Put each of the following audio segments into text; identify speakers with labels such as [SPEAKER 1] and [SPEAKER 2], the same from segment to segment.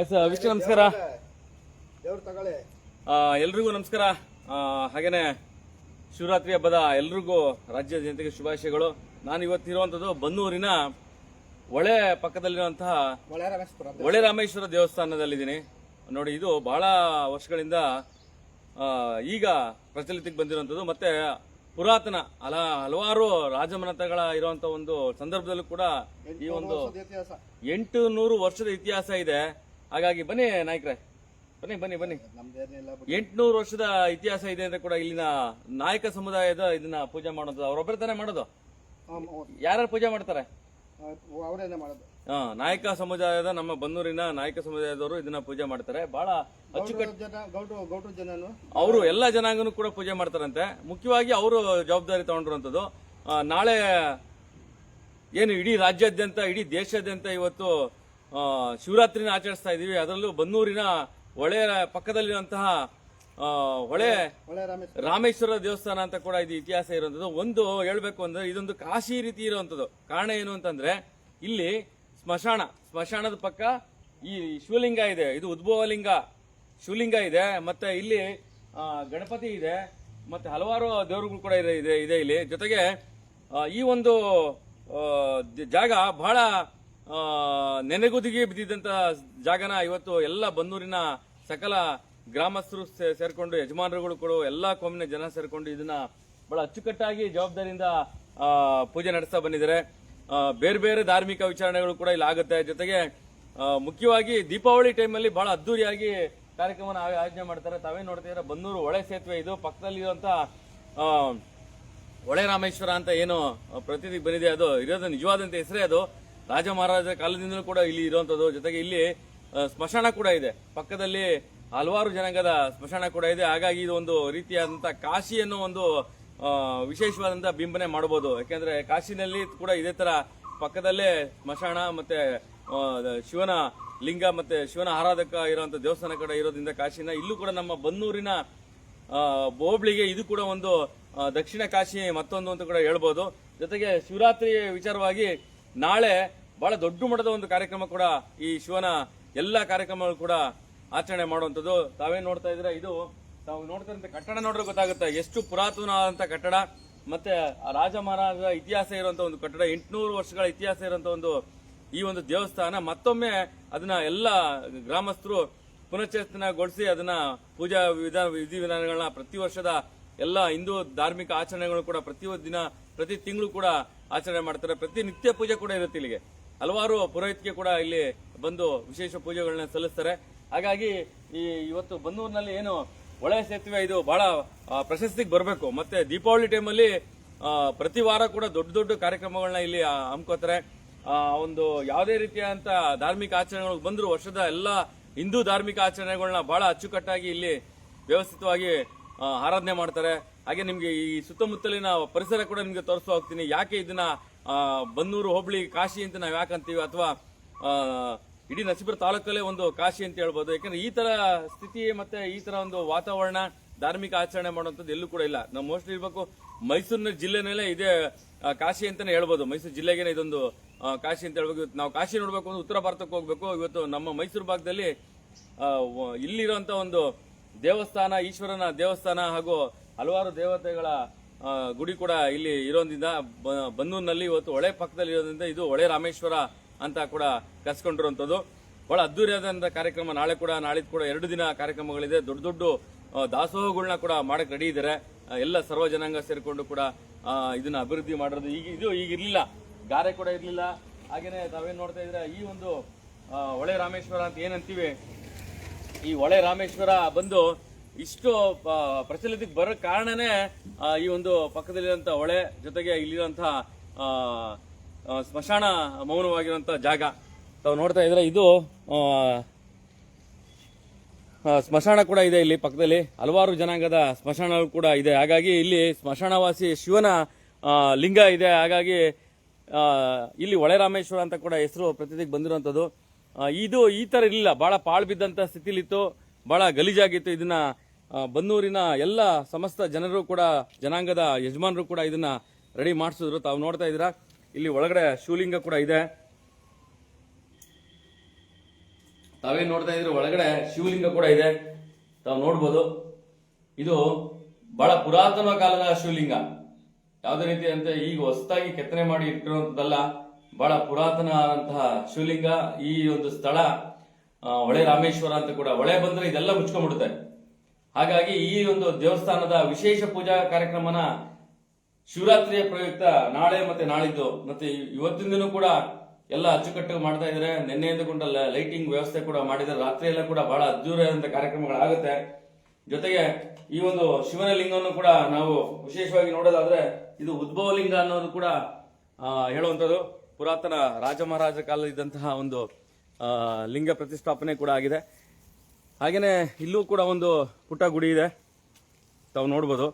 [SPEAKER 1] S Vishnu ನಮಸ್ಕಾರ. ಎಲ್ರಿಗೂ ನಮಸ್ಕಾರ. ಹಾಗೇನೆ ಶಿವರಾತ್ರಿ ಹಬ್ಬದ ಎಲ್ರಿಗೂ ರಾಜ್ಯ ಜನತೆಗೆ ಶುಭಾಶಯಗಳು. ನಾನು ಇವತ್ತಿರುವಂಥದ್ದು ಬನ್ನೂರಿನ ಹೊಳೆ ಪಕ್ಕದಲ್ಲಿರುವಂತಹ ಹೊಳೆ ರಾಮೇಶ್ವರ ದೇವಸ್ಥಾನದಲ್ಲಿದ್ದೀನಿ. ನೋಡಿ ಇದು ಬಹಳ ವರ್ಷಗಳಿಂದ ಈಗ ಪ್ರಚಲಿತಕ್ಕೆ ಬಂದಿರುವಂಥದ್ದು ಮತ್ತೆ ಪುರಾತನ ಹಲ ಹಲವಾರು ರಾಜಮನತಗಳ ಇರುವಂತ ಒಂದು ಸಂದರ್ಭದಲ್ಲೂ ಕೂಡ ಈ ಒಂದು ಎಂಟು ನೂರು ವರ್ಷದ ಇತಿಹಾಸ ಇದೆ. ಹಾಗಾಗಿ ಬನ್ನಿ ನಾಯಕರೇ. ಬನ್ನಿ ಬನ್ನಿ ಬನ್ನಿ. ಎಂಟುನೂರು ವರ್ಷದ ಇತಿಹಾಸ ಇದೆ ಅಂತ ಕೂಡ ಇಲ್ಲಿನ ನಾಯಕ ಸಮುದಾಯದ ಇದನ್ನ ಪೂಜೆ ಮಾಡೋದು ಅವರೊಬ್ಬರ ತಾನೇ ಮಾಡೋದು? ಯಾರು ಪೂಜೆ ಮಾಡ್ತಾರೆ?
[SPEAKER 2] ಮಾಡೋದು.
[SPEAKER 1] ಹಾ ನಾಯಕ ಸಮುದಾಯದ ನಮ್ಮ ಬನ್ನೂರಿನ ನಾಯಕ ಸಮುದಾಯದವರು ಇದನ್ನ ಪೂಜೆ ಮಾಡ್ತಾರೆ. ಬಹಳ ಅಚ್ಚುಕಟ್ಟು ಅವರು ಎಲ್ಲ ಜನಾಂಗನು ಕೂಡ ಪೂಜೆ ಮಾಡ್ತಾರಂತೆ. ಮುಖ್ಯವಾಗಿ ಅವರು ಜವಾಬ್ದಾರಿ ತಗೊಂಡಿರುವಂತದ್ದು ನಾಳೆ ಏನು ಇಡೀ ರಾಜ್ಯಾದ್ಯಂತ ಇಡೀ ದೇಶಾದ್ಯಂತ ಇವತ್ತು ಶಿವರಾತ್ರಿನ ಆಚರಿಸ್ತಾ ಇದ್ದೀವಿ. ಅದರಲ್ಲೂ ಬನ್ನೂರಿನ ಹೊಳೆ ಪಕ್ಕದಲ್ಲಿರುವಂತಹ ಹೊಳೆ ರಾಮೇಶ್ವರ. ದೇವಸ್ಥಾನ ಅಂತ ಕೂಡ ಇದು ಇತಿಹಾಸ ಇರುವಂತದ್ದು ಒಂದು ಹೇಳ್ಬೇಕು ಅಂದ್ರೆ ಇದೊಂದು ಕಾಶಿ ರೀತಿ ಇರುವಂತದ್ದು ಕಾರಣ ಏನು ಅಂತಂದ್ರೆ ಇಲ್ಲಿ ಸ್ಮಶಾನ ಸ್ಮಶಾನದ ಪಕ್ಕ ಈ ಶಿವಲಿಂಗ ಇದೆ. ಇದು ಉದ್ಭವಲಿಂಗ ಶಿವಲಿಂಗ ಇದೆ ಮತ್ತೆ ಇಲ್ಲಿ ಗಣಪತಿ ಇದೆ ಮತ್ತೆ ಹಲವಾರು ದೇವರುಗಳು ಕೂಡ ಇದೆ ಇದೆ ಇಲ್ಲಿ. ಜೊತೆಗೆ ಈ ಒಂದು ಜಾಗ ಬಹಳ ನೆನೆಗುದಿಗೆ ಬಿದ್ದಿದ್ದಂತ ಜಾಗನ ಇವತ್ತು ಎಲ್ಲ ಬನ್ನೂರಿನ ಸಕಲ ಗ್ರಾಮಸ್ಥರು ಸೇರಿಕೊಂಡು, ಯಜಮಾನರುಗಳು ಕೂಡ ಎಲ್ಲ ಕೋಮಿನ ಜನ ಸೇರ್ಕೊಂಡು ಇದನ್ನ ಬಹಳ ಅಚ್ಚುಕಟ್ಟಾಗಿ ಜವಾಬ್ದಾರಿಯಿಂದ ಪೂಜೆ ನಡೆಸ್ತಾ ಬಂದಿದ್ದಾರೆ. ಬೇರೆ ಬೇರೆ ಧಾರ್ಮಿಕ ವಿಚಾರಣೆಗಳು ಕೂಡ ಇಲ್ಲಿ ಆಗುತ್ತೆ. ಜೊತೆಗೆ ಮುಖ್ಯವಾಗಿ ದೀಪಾವಳಿ ಟೈಮಲ್ಲಿ ಬಹಳ ಅದ್ದೂರಿಯಾಗಿ ಕಾರ್ಯಕ್ರಮನ ಆಯೋಜನೆ ಮಾಡ್ತಾರೆ. ತಾವೇ ನೋಡ್ತಿದ್ರೆ ಬನ್ನೂರು ಹೊಳೆ ಸೇತುವೆ ಇದು. ಪಕ್ಕದಲ್ಲಿ ಇರುವಂತ ಹೊಳೆ ರಾಮೇಶ್ವರ ಅಂತ ಏನು ಪ್ರತಿನಿಧಿ ಬಂದಿದೆ. ಅದು ಇರೋದು ನಿಜವಾದಂತ ಹೆಸರೇ ಅದು. ರಾಜ ಮಹಾರಾಜರ ಕಾಲದಿಂದಲೂ ಕೂಡ ಇಲ್ಲಿ ಇರುವಂತದ್ದು. ಜೊತೆಗೆ ಇಲ್ಲಿ ಸ್ಮಶಾನ ಕೂಡ ಇದೆ. ಪಕ್ಕದಲ್ಲಿ ಹಲವಾರು ಜನಾಂಗದ ಸ್ಮಶಾನ ಕೂಡ ಇದೆ. ಹಾಗಾಗಿ ಇದು ಒಂದು ರೀತಿಯಾದಂತ ಕಾಶಿ ಅನ್ನೋ ಒಂದು ವಿಶೇಷವಾದಂಥ ವಿಶೇಷವಾದಂತ ಬಿಂಬನೆ ಮಾಡಬಹುದು. ಯಾಕೆಂದ್ರೆ ಕಾಶಿನಲ್ಲಿ ಕೂಡ ಇದೇ ತರ ಪಕ್ಕದಲ್ಲೇ ಸ್ಮಶಾನ ಮತ್ತೆ ಶಿವನ ಲಿಂಗ ಮತ್ತೆ ಶಿವನ ಆರಾಧಕ ಇರುವಂತ ದೇವಸ್ಥಾನ ಕೂಡ ಇರೋದ್ರಿಂದ ಕಾಶಿನ. ಇಲ್ಲೂ ಕೂಡ ನಮ್ಮ ಬನ್ನೂರಿನ ಬೋಬ್ಳಿಗೆ ಇದು ಕೂಡ ಒಂದು ದಕ್ಷಿಣ ಕಾಶಿ ಮತ್ತೊಂದು ಅಂತ ಕೂಡ ಹೇಳ್ಬೋದು. ಜೊತೆಗೆ ಶಿವರಾತ್ರಿ ವಿಚಾರವಾಗಿ ನಾಳೆ ಬಹಳ ದೊಡ್ಡ ಮಟ್ಟದ ಒಂದು ಕಾರ್ಯಕ್ರಮ ಕೂಡ ಈ ಶಿವನ ಎಲ್ಲ ಕಾರ್ಯಕ್ರಮಗಳು ಕೂಡ ಆಚರಣೆ ಮಾಡುವಂಥದ್ದು. ತಾವೇನು ನೋಡ್ತಾ ಇದ್ರೆ ಇದು ತಾವು ನೋಡ್ತಾ ಕಟ್ಟಡ ನೋಡ್ರೆ ಗೊತ್ತಾಗುತ್ತೆ. ಎಷ್ಟು ಪುರಾತನವಾದಂಥ ಕಟ್ಟಡ. ಮತ್ತೆ ರಾಜ ಮಹಾರಾಜರ ಇತಿಹಾಸ ಇರುವಂತ ಒಂದು ಕಟ್ಟಡ, ಎಂಟುನೂರು ವರ್ಷಗಳ ಇತಿಹಾಸ ಇರುವಂತ ಒಂದು ಈ ಒಂದು ದೇವಸ್ಥಾನ. ಮತ್ತೊಮ್ಮೆ ಅದನ್ನ ಎಲ್ಲ ಗ್ರಾಮಸ್ಥರು ಪುನಶ್ಚೇತನಗೊಳಿಸಿ ಅದನ್ನ ಪೂಜಾ ವಿಧಾನ ವಿಧಿವಿಧಾನಗಳನ್ನ ಪ್ರತಿ ವರ್ಷದ ಎಲ್ಲ ಹಿಂದೂ ಧಾರ್ಮಿಕ ಆಚರಣೆಗಳು ಕೂಡ ಪ್ರತಿ ದಿನ, ಪ್ರತಿ ತಿಂಗಳು ಕೂಡ ಆಚರಣೆ ಮಾಡ್ತಾರೆ. ಪ್ರತಿ ನಿತ್ಯ ಪೂಜೆ ಕೂಡ ಇರುತ್ತೆ ಇಲ್ಲಿಗೆ. ಹಲವಾರು ಪುರೋಹಿತಿಗೆ ಕೂಡ ಇಲ್ಲಿ ಬಂದು ವಿಶೇಷ ಪೂಜೆಗಳನ್ನ ಸಲ್ಲಿಸ್ತಾರೆ. ಹಾಗಾಗಿ ಈ ಇವತ್ತು ಬನ್ನೂರಿನಲ್ಲಿ ಏನು ಹೊಳೆ ಸೇತುವೆ ಇದು ಬಹಳ ಪ್ರಶಸ್ತಿಗೆ ಬರಬೇಕು. ಮತ್ತೆ ದೀಪಾವಳಿ ಟೈಮಲ್ಲಿ ಪ್ರತಿ ವಾರ ಕೂಡ ದೊಡ್ಡ ದೊಡ್ಡ ಕಾರ್ಯಕ್ರಮಗಳನ್ನ ಇಲ್ಲಿ ಹಮ್ಕೋತಾರೆ. ಒಂದು ಯಾವುದೇ ರೀತಿಯಾದಂತ ಧಾರ್ಮಿಕ ಆಚರಣೆಗಳು ಬಂದ್ರು ವರ್ಷದ ಎಲ್ಲ ಹಿಂದೂ ಧಾರ್ಮಿಕ ಆಚರಣೆಗಳನ್ನ ಬಹಳ ಅಚ್ಚುಕಟ್ಟಾಗಿ ಇಲ್ಲಿ ವ್ಯವಸ್ಥಿತವಾಗಿ ಆರಾಧನೆ ಮಾಡ್ತಾರೆ. ಹಾಗೆ ನಿಮ್ಗೆ ಈ ಸುತ್ತಮುತ್ತಲಿನ ಪರಿಸರ ಕೂಡ ನಿಮ್ಗೆ ತೋರಿಸ್ತಾ ಹೋಗ್ತೀನಿ. ಯಾಕೆ ಇದನ್ನ ಬನ್ನೂರು ಹೋಬಳಿ ಕಾಶಿ ಅಂತ ನಾವು ಯಾಕೆ ಅಂತೀವಿ ಅಥವಾ ಇಡೀ ನರಸೀಪುರ ತಾಲೂಕಲ್ಲೇ ಒಂದು ಕಾಶಿ ಅಂತ ಹೇಳ್ಬೋದು. ಯಾಕಂದ್ರೆ ಈ ತರ ಸ್ಥಿತಿ ಮತ್ತೆ ಈ ತರ ಒಂದು ವಾತಾವರಣ ಧಾರ್ಮಿಕ ಆಚರಣೆ ಮಾಡುವಂಥದ್ದು ಎಲ್ಲೂ ಕೂಡ ಇಲ್ಲ. ನಾವು ಮೋಸ್ಟ್ಲಿ ಇರ್ಬೇಕು ಮೈಸೂರಿನ ಜಿಲ್ಲೆನಲ್ಲೇ ಇದೆ ಕಾಶಿ ಅಂತಾನೆ ಹೇಳ್ಬೋದು. ಮೈಸೂರು ಜಿಲ್ಲೆಗೆ ಇದೊಂದು ಕಾಶಿ ಅಂತ ಹೇಳ್ಬೇಕು. ಇವತ್ತು ನಾವು ಕಾಶಿ ನೋಡ್ಬೇಕು ಅಂದ್ರೆ ಉತ್ತರ ಭಾರತಕ್ಕೆ ಹೋಗ್ಬೇಕು. ಇವತ್ತು ನಮ್ಮ ಮೈಸೂರು ಭಾಗದಲ್ಲಿ ಇಲ್ಲಿರುವಂತ ಒಂದು ದೇವಸ್ಥಾನ, ಈಶ್ವರನ ದೇವಸ್ಥಾನ ಹಾಗೂ ಹಲವಾರು ದೇವತೆಗಳ ಗುಡಿ ಕೂಡ ಇಲ್ಲಿ ಇರೋದ್ರಿಂದ, ಬ- ಬನ್ನೂರಿನಲ್ಲಿ ಇವತ್ತು ಹೊಳೆ ಪಕ್ಕದಲ್ಲಿ ಇರೋದ್ರಿಂದ ಇದು ಹೊಳೆ ರಾಮೇಶ್ವರ ಅಂತ ಕೂಡ ಕರೆಸ್ಕೊಂಡಿರುವಂಥದ್ದು ಬಹಳ ಅದ್ದೂರಿಯಾದಂಥ ಕಾರ್ಯಕ್ರಮ. ನಾಳೆ ಕೂಡ, ನಾಳಿದ್ದು ಕೂಡ ಎರಡು ದಿನ ಕಾರ್ಯಕ್ರಮಗಳಿದೆ. ದೊಡ್ಡ ದೊಡ್ಡ ದಾಸೋಹಗಳನ್ನ ಕೂಡ ಮಾಡಕ್ಕೆ ರೆಡಿ ಇದ್ದಾರೆ. ಎಲ್ಲ ಸರ್ವ ಜನಾಂಗ ಸೇರಿಕೊಂಡು ಕೂಡ ಇದನ್ನು ಅಭಿವೃದ್ಧಿ ಮಾಡೋದು ಈಗ ಇದು ಈಗ ಇರಲಿಲ್ಲ. ಗಾರೆ ಕೂಡ ಇರಲಿಲ್ಲ. ಹಾಗೆಯೇ ತಾವೇನು ನೋಡ್ತಾ ಇದ್ರೆ ಈ ಒಂದು ಹೊಳೆ ರಾಮೇಶ್ವರ ಅಂತ ಏನಂತೀವಿ? ಈ ಹೊಳೆ ರಾಮೇಶ್ವರ ಬಂದು ಇಷ್ಟು ಪ್ರಚಲಿತಕ್ಕೆ ಬರೋ ಕಾರಣನೇ ಈ ಒಂದು ಪಕ್ಕದಲ್ಲಿರುವಂಥ ಹೊಳೆ, ಜೊತೆಗೆ ಇಲ್ಲಿರುವಂತಹ ಸ್ಮಶಾನ ಮೌನವಾಗಿರುವಂತ ಜಾಗ. ತಾವು ನೋಡ್ತಾ ಇದ್ರೆ ಇದು ಸ್ಮಶಾನ ಕೂಡ ಇದೆ ಇಲ್ಲಿ ಪಕ್ಕದಲ್ಲಿ. ಹಲವಾರು ಜನಾಂಗದ ಸ್ಮಶಾನ ಕೂಡ ಇದೆ. ಹಾಗಾಗಿ ಇಲ್ಲಿ ಸ್ಮಶಾನವಾಸಿ ಶಿವನ ಲಿಂಗ ಇದೆ. ಹಾಗಾಗಿ ಇಲ್ಲಿ ಹೊಳೆ ರಾಮೇಶ್ವರ ಅಂತ ಕೂಡ ಹೆಸರು ಪ್ರತಿದಿಗೆ ಬಂದಿರುವಂತದ್ದು ಇದು ಈ ತರ ಇರಲಿಲ್ಲ. ಬಹಳ ಪಾಳು ಬಿದ್ದಂತ ಸ್ಥಿತಿಲಿತ್ತು ಬಹಳ ಗಲೀಜಾಗಿತ್ತು ಇದನ್ನ ಬನ್ನೂರಿನ ಎಲ್ಲ ಸಮಸ್ತ ಜನರು ಕೂಡ, ಜನಾಂಗದ ಯಜಮಾನರು ಕೂಡ ಇದನ್ನ ರೆಡಿ ಮಾಡಿಸಿದ್ರು. ತಾವು ನೋಡ್ತಾ ಇದ್ದೀರಾ? ಇಲ್ಲಿ ಒಳಗಡೆ ಶಿವಲಿಂಗ ಕೂಡ ಇದೆ. ತಾವೇನ್ ನೋಡ್ತಾ ಇದ್ರು ಒಳಗಡೆ ಶಿವಲಿಂಗ ಕೂಡ ಇದೆ. ತಾವು ನೋಡ್ಬೋದು. ಇದು ಬಹಳ ಪುರಾತನ ಕಾಲದ ಶಿವಲಿಂಗ. ಯಾವುದೇ ರೀತಿ ಅಂತ ಈಗ ಹೊಸದಾಗಿ ಕೆತ್ತನೆ ಮಾಡಿ ಇಟ್ಟಿರುವಂತದ್ದಲ್ಲ, ಬಹಳ ಪುರಾತನ ಆದಂತಹ ಶಿವಲಿಂಗ. ಈ ಒಂದು ಸ್ಥಳ ಹೊಳೆ ರಾಮೇಶ್ವರ ಅಂತ ಕೂಡ. ಹೊಳೆ ಬಂದ್ರೆ ಇದೆಲ್ಲ ಮುಚ್ಕೊಂಡ್ಬಿಡುತ್ತೆ. ಹಾಗಾಗಿ ಈ ಒಂದು ದೇವಸ್ಥಾನದ ವಿಶೇಷ ಪೂಜಾ ಕಾರ್ಯಕ್ರಮನ ಶಿವರಾತ್ರಿಯ ಪ್ರಯುಕ್ತ ನಾಳೆ ಮತ್ತೆ ನಾಳಿದ್ದು ಮತ್ತೆ ಇವತ್ತಿಂದನೂ ಕೂಡ ಎಲ್ಲ ಅಚ್ಚುಕಟ್ಟು ಮಾಡ್ತಾ ಇದ್ದಾರೆ ನಿನ್ನೆಯಿಂದ ಕೂಡ ಲೈಟಿಂಗ್ ವ್ಯವಸ್ಥೆ ಕೂಡ ಮಾಡಿದ್ದಾರೆ ರಾತ್ರಿ ಎಲ್ಲ ಕೂಡ ಬಹಳ ಕಾರ್ಯಕ್ರಮಗಳು ಕಾರ್ಯಕ್ರಮಗಳಾಗುತ್ತೆ. ಜೊತೆಗೆ ಈ ಒಂದು ಶಿವನ ಲಿಂಗವನ್ನು ಕೂಡ ನಾವು ವಿಶೇಷವಾಗಿ ನೋಡೋದಾದ್ರೆ ಇದು ಉದ್ಭವ ಲಿಂಗ ಅನ್ನೋದು ಕೂಡ ಹೇಳುವಂಥದ್ದು. ಪುರಾತನ ರಾಜ ಮಹಾರಾಜ ಕಾಲದಿದ್ದಂತಹ ಒಂದು ಲಿಂಗ ಪ್ರತಿಷ್ಠಾಪನೆ ಕೂಡ ಆಗಿದೆ. ಹಾಗೇನೆ ಇಲ್ಲೂ ಕೂಡ ಒಂದು ಪುಟ್ಟ ಗುಡಿ ಇದೆ. ತಾವು ನೋಡ್ಬೋದು.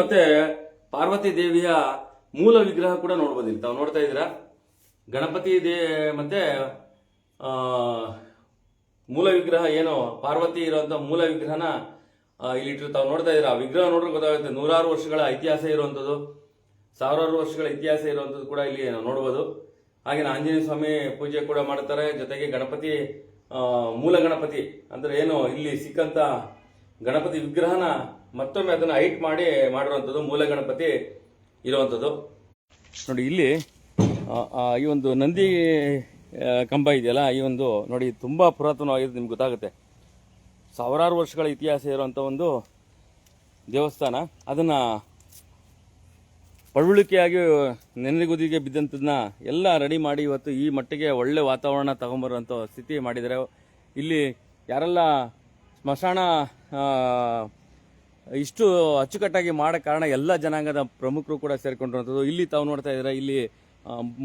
[SPEAKER 1] ಮತ್ತೆ ಪಾರ್ವತಿ ದೇವಿಯ ಮೂಲ ವಿಗ್ರಹ ಕೂಡ ನೋಡ್ಬೋದು ಇಲ್ಲಿ. ತಾವು ನೋಡ್ತಾ ಇದ್ದೀರಾ? ಗಣಪತಿ ದೇ, ಮತ್ತೆ ಮೂಲ ವಿಗ್ರಹ ಏನು ಪಾರ್ವತಿ ಇರುವಂತ ಮೂಲ ವಿಗ್ರಹನ ಇಲ್ಲಿ ತಾವು ನೋಡ್ತಾ ಇದ್ದೀರಾ? ವಿಗ್ರಹ ನೋಡ್ರೆ ಗೊತ್ತಾಗುತ್ತೆ. ನೂರಾರು ವರ್ಷಗಳ ಇತಿಹಾಸ ಇರುವಂಥದ್ದು ಸಾವಿರಾರು ವರ್ಷಗಳ ಇತಿಹಾಸ ಇರುವಂಥದ್ದು ಕೂಡ ಇಲ್ಲಿ ನೋಡಬಹುದು ನೋಡ್ಬೋದು. ಹಾಗೆ ಆಂಜನೇಯ ಸ್ವಾಮಿ ಪೂಜೆ ಕೂಡ ಮಾಡ್ತಾರೆ. ಜೊತೆಗೆ ಗಣಪತಿ ಮೂಲ ಗಣಪತಿ. ಅಂದ್ರೆ ಏನು, ಇಲ್ಲಿ ಸಿಕ್ಕಂತ ಗಣಪತಿ ವಿಗ್ರಹನ ಮತ್ತೊಮ್ಮೆ ಅದನ್ನ ಹೈಟ್ ಮಾಡಿ ಮಾಡಿರುವಂಥದ್ದು ಮೂಲ ಗಣಪತಿ ಇರುವಂಥದ್ದು ನೋಡಿ, ಇಲ್ಲಿ ಈ ಒಂದು ನಂದಿ ಕಂಬ ಇದೆಯಲ್ಲ, ಈ ಒಂದು ನೋಡಿ, ತುಂಬಾ ಪುರಾತನವಾಗಿದೆ ನಿಮ್ಗೆ ಗೊತ್ತಾಗುತ್ತೆ. ಸಾವಿರಾರು ವರ್ಷಗಳ ಇತಿಹಾಸ ಇರುವಂಥ ಒಂದು ದೇವಸ್ಥಾನ. ಅದನ್ನ ಪಳುವಳಿಕೆಯಾಗಿ ನೆನೆಗುದಿಗೆ ಬಿದ್ದಂಥದನ್ನ ಎಲ್ಲ ರೆಡಿ ಮಾಡಿ ಇವತ್ತು ಈ ಮಟ್ಟಿಗೆ ಒಳ್ಳೆ ವಾತಾವರಣ ತಗೊಂಬರುವಂಥ ಸ್ಥಿತಿ ಮಾಡಿದರೆ ಇಲ್ಲಿ ಯಾರೆಲ್ಲ ಸ್ಮಶಾನ ಇಷ್ಟು ಅಚ್ಚುಕಟ್ಟಾಗಿ ಮಾಡೋ ಕಾರಣ ಎಲ್ಲ ಜನಾಂಗದ ಪ್ರಮುಖರು ಕೂಡ ಸೇರಿಕೊಂಡಿರುವಂಥದ್ದು ಇಲ್ಲಿ ತಾವು ನೋಡ್ತಾ ಇದ್ದಾರೆ, ಇಲ್ಲಿ